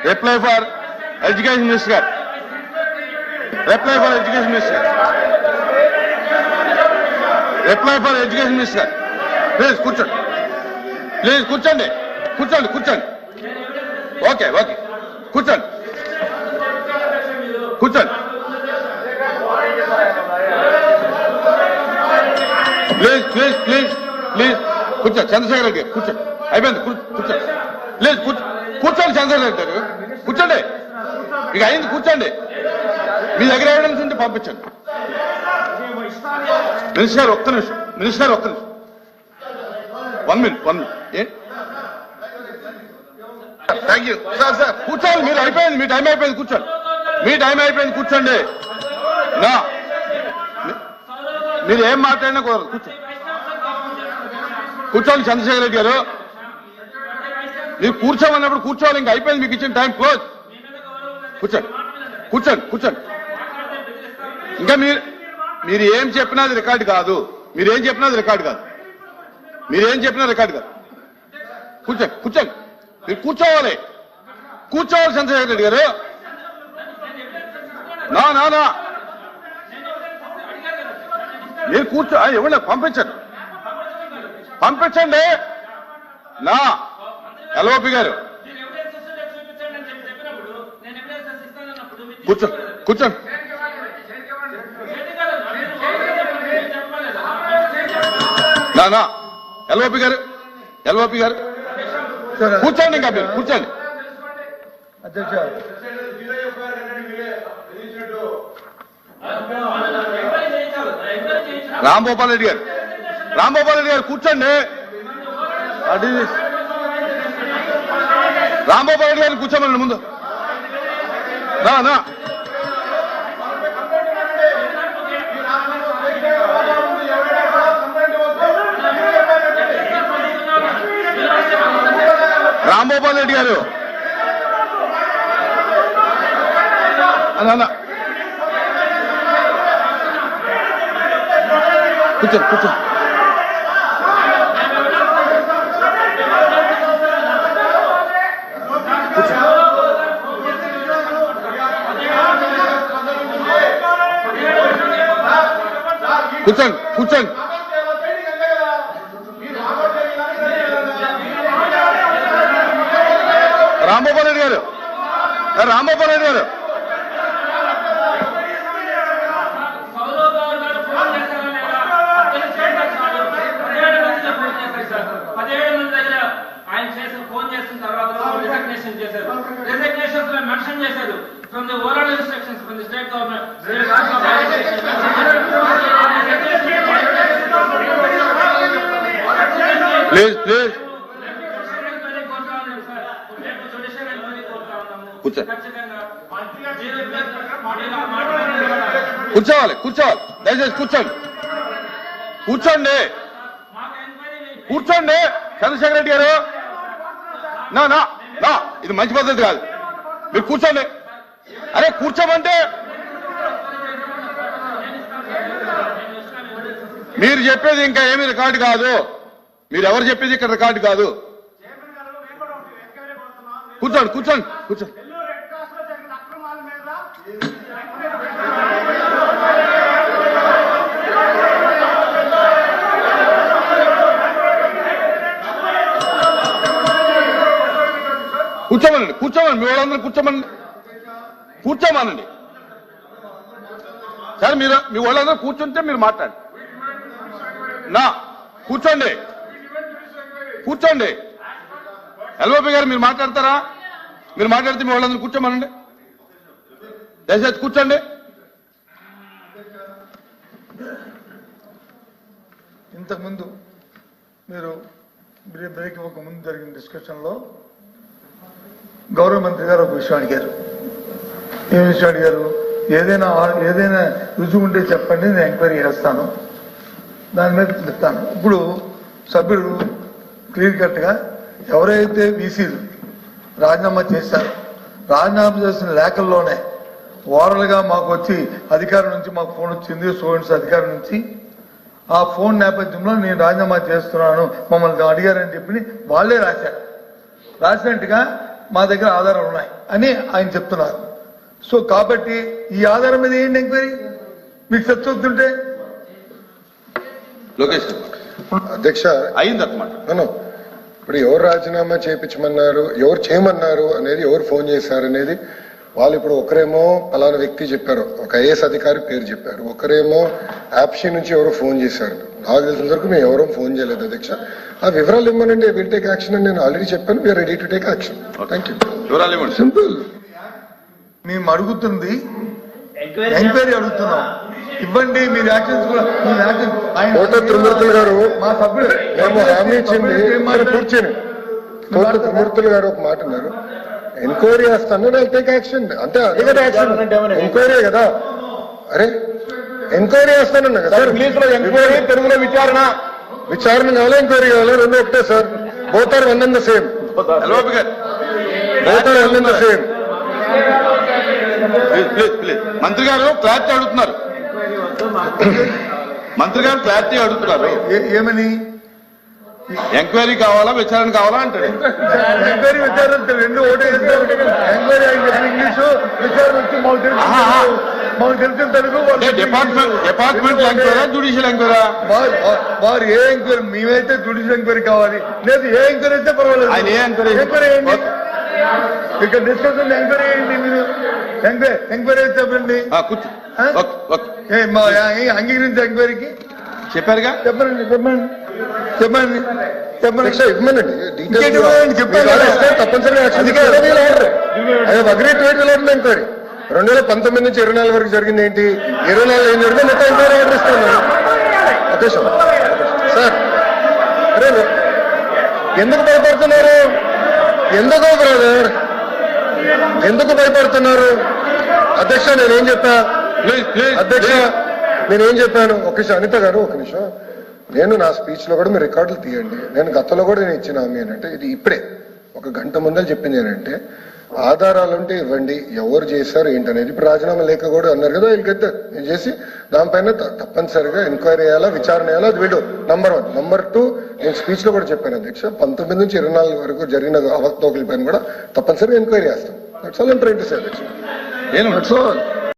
Reply for education minister గారు reply for education minister reply for education minister గారు please కూర్చోండి. Please కూర్చోండి. కూర్చోండి కూర్చోండి. ఓకే ఓకే కూర్చోండి. కూర్చోండి. ప్లీజ్ ప్లీజ్ ప్లీజ్ ప్లీజ్ కూర్చోండి. చంద్రశేఖర్ రెడ్డి గారు కూర్చోండి. అయిపోయింది. కూర్చోండి. ప్లీజ్ కూర్చో. కూర్చోండి చంద్రశేఖర్ గారు. కూర్చోండి. ఇక అయింది కూర్చోండి. మీ దగ్గర ఎవిడెన్స్ ఉంటే పంపించండి. మినిస్టర్ గారు ఒక్క నిమిషం. మినిస్టర్ గారు ఒక్క నిమిషం. One minute one minute thank you sir sir కూర్చోండి. మీరు అయిపోయింది మీ టైం అయిపోయింది కూర్చోండి. మీ టైం అయిపోయింది కూర్చోండి. నా. మీరు ఏం మాట్లాడినా కుదరదు కూర్చోండి. కూర్చోండి చంద్రశేఖర్ రెడ్డి గారు. మీరు కూర్చోమన్నప్పుడు కూర్చోవాలి ఇంకా అయిపోయింది మీకు ఇచ్చిన టైం. క్లోజ్. కూర్చోండి కూర్చోండి కూర్చోండి. ఇంకా మీరు మీరు ఏం చెప్పినా అది రికార్డు కాదు. మీరు ఏం చెప్పినా అది రికార్డు కాదు. మీరు ఏం చెప్పినా రికార్డు కాదు. కూర్చోండి కూర్చోండి. మీరు కూర్చోవాలి. కూర్చోవాలి చంద్రశేఖర్ రెడ్డి గారు? నా నా నా. మీరు కూర్చో ఎవరు ఇవ్వండి పంపించండి పంపించండి. నా. ఎల్ఓపి గారు. నేను నేను కూర్చో కూర్చోండి నా నా. ఎల్ఓపి గారు. ఎల్ఓపి గారు. కూర్చోండి ఇంకా మీరు కూర్చోండి. అధ్యక్ష. రాంగోపాల్ రెడ్డి గారు. రాంగోపాల్ రెడ్డి గారు కూర్చోండి. అది రాంబాబు రెడ్డి గారిని కూర్చోమని ముందు. నా రాంగోపాల్ రెడ్డి గారు. కూర్చో కూర్చో. కూర్చోండి కూర్చోండి కూర్చోండి కూర్చోండి రాంగోపాల్ రెడ్డి గారు ఏ, రాంగోపాల్ రెడ్డి గారు సౌరవ్ గౌడ్ గారు ఫోన్ చేశారా లేదా అతను చేయడం చాలు పదిహేడు మందిలో ఫోన్ చేశారు సార్ పదిహేడు మంది దగ్గర ఆయన చేసిన ఫోన్ చేసిన తర్వాత రిజగ్నేషన్ చేశారు. రిజగ్నేషన్స్లో మెన్షన్ చేశారు. From the oral instructions from the state government please please. కూర్చోవాలి కూర్చోవాలి. దయచేసి కూర్చోండి. కూర్చోండి. కూర్చోండి చంద్రశేఖర్ రెడ్డి గారు. నా నా నా. ఇది మంచి పద్ధతి కాదు. మీరు కూర్చోండి. అరే కూర్చోమంటే మీరు చెప్పేది ఇంకా ఏమీ రికార్డు కాదు. మీరు ఎవరు చెప్పేది ఇక్కడ రికార్డు కాదు. కూర్చోండి కూర్చోండి కూర్చోండి. కూర్చోమనండి కూర్చోమని మీ వాళ్ళందరూ కూర్చోమనండి. కూర్చోమనండి. సరే మీరు మీ వాళ్ళందరూ కూర్చుంటే మీరు మాట్లాడండి. నా కూర్చోండి. కూర్చోండి. ఎల్ఓపి గారు మీరు మాట్లాడతారా? మీరు మాట్లాడితే మీ వాళ్ళందరూ కూర్చోమనండి. దయచేసి కూర్చోండి. ఇంతకుముందు మీరు బ్రేక్ ఒక ముందు జరిగిన డిస్కషన్లో గౌరవ మంత్రి గారు ఒక విషయం అడిగారు. ఏం విషయం అడిగారు? ఏదైనా ఏదైనా రుజువు ఉంటే చెప్పండి నేను ఎంక్వైరీ చేస్తాను. దాని మీద చెప్తాను. ఇప్పుడు సభ్యుడు క్లియర్ కట్గా ఎవరైతే వీసీలు రాజీనామా చేశారు రాజీనామా చేసిన లేఖల్లోనే ఓరల్గా మాకు వచ్చి అధికారం నుంచి మాకు ఫోన్ వచ్చింది స్టూడెంట్స్ అధికారం నుంచి. ఆ ఫోన్ నేపథ్యంలో నేను రాజీనామా చేస్తున్నాను మమ్మల్ని అడిగారని చెప్పి వాళ్ళే రాశారు. రాసినట్టుగా మా దగ్గర ఆధారాలు ఉన్నాయి అని ఆయన చెప్తున్నారు. సో కాబట్టి ఈ ఆధారం మీద ఏంటి ఎంక్వైరీ? మీకు చచ్చుతుంటే లోకేష్ అధ్యక్ష అయింది అనమాట మనం ఇప్పుడు ఎవరు రాజీనామా చేయించమన్నారు ఎవరు చేయమన్నారు అనేది ఎవరు ఫోన్ చేశారు అనేది వాళ్ళు ఇప్పుడు ఒకరేమో పలానా వ్యక్తి చెప్పారు ఒక ఐఏఎస్ అధికారి పేరు చెప్పారు ఒకరేమో యాప్షీ నుంచి ఎవరో ఫోన్ చేశారు. నాకు తెలిసిన వరకు మేము ఎవరూ ఫోన్ చేయలేదు అధ్యక్ష. ఆ వివరాలు ఇవ్వనండి విల్ టేక్ యాక్షన్ అని నేను ఆల్రెడీ చెప్పాను we're ready to take action thank you simple మేము అడుగుతుంది ఎంక్వైరీ అడుగుతున్నాం. ఇవ్వండి మీరు యాక్షన్స్ కూడా మీ యాక్షన్ కోట త్రిమూర్తులు గారు మా సభ్యుడు మేము హామీ ఇచ్చింది? కూర్చొని కోట త్రిమూర్తులు గారు ఒక మాట అన్నారు. ఎంక్వైరీ చేస్తాను నేను టేక్ యాక్షన్ అంతే అదే కదా యాక్షన్ ఎంక్వైరీ కదా? అరే ఎంక్వైరీ చేస్తానన్నా కదా? ఇంగ్లీష్లో ఎంక్వైరీ తెలుగులో విచారణ. విచారణ కావాలా ఎంక్వైరీ కావాలా? రెండు ఒకటే sir both are one and the same both are one and the same మంత్రి గారు క్లారిటీ అడుగుతున్నారు. మంత్రి గారు క్లారిటీ అడుగుతున్నారు. ఏమని? ఎంక్వైరీ కావాలా విచారణ కావాలా అంటాడు. ఎంక్వైరీ విచారణ రెండు ఒకటే ఎంక్వైరీ ఆయన చెప్పిన ఇంగ్లీషు? విచారణ వచ్చి మాకు తెలుసు. ఆహా. మాకు తెలిసిన తెలుగు వాళ్ళు అంటే డిపార్ట్మెంట్ డిపార్ట్మెంట్ ఎంక్వైరా జ్యుడిషియల్ ఎంక్వైరా? వారు ఏ ఎంక్వైరీ? మేమైతే జుడిషియల్ ఎంక్వైరీ కావాలి. లేదు ఏ ఎంక్వైరీ అయితే పర్వాలేదు. ఆయన ఏ ఎంక్వైరీ? ఎంక్వైరీ ఏంటి? ఇక్కడ డిస్కషన్ ఎంక్వైరీ మీరు? ఎంక్వైరీ ఎంక్వైరీ అయితే చెప్పండి. కూర్చో. మా అంగీకరించి ఎంక్వైరీకి. చెప్పారుగా? చెప్పండి చెప్పండి. చెప్పండి చెప్పండి. ఇవ్వమనండి. ఇంకేంటి ఇవ్వమండి? చెప్పాను కదా. తప్పనిసరిగా యాక్షన్ తీసుకోవాలి agree to it will enquiry. రెండు వేల పంతొమ్మిది నుంచి ఇరవై నాలుగు వరకు జరిగింది ఏంటి? ఇరవై నాలుగు ఏం జరిగింది మొత్తం ఎంక్వైరీ ఆర్డర్ ఇస్తాను ఓకే సార్. సార్. అరే ఎందుకు భయపడుతున్నారు? ఎందుకు బ్రదర్? ఎందుకు భయపడుతున్నారు? అధ్యక్ష నేనేం చెప్పా అధ్యక్ష నేనేం చెప్పాను? ఒక అనిత గారు ఒక నిమిషం. నేను నా స్పీచ్లో కూడా మీరు రికార్డులు తీయండి. నేను గతంలో కూడా నేను ఇచ్చిన హామీ ఏంటంటే ఇది ఇప్పుడే. ఒక గంట ముందర చెప్పింది ఏంటంటే ఆధారాలు ఉంటే ఇవ్వండి ఎవరు చేశారు ఏంటనేది. ఇప్పుడు రాజీనామా లేఖ కూడా అన్నారు కదా వీళ్ళకైతే నేను చేసి దానిపైన తప్పనిసరిగా ఎంక్వైరీ చేయాలా విచారణ చేయాలా అది వీడు నంబర్ వన్ నంబర్ టూ నేను స్పీచ్లో కూడా చెప్పాను అధ్యక్ష పంతొమ్మిది నుంచి ఇరవై నాలుగు వరకు జరిగిన అవకతవకల పైన కూడా తప్పనిసరిగా ఎంక్వైరీ చేస్తాం. That's all trying to say అధ్యక్ష. ఏం దట్స్ ఆల్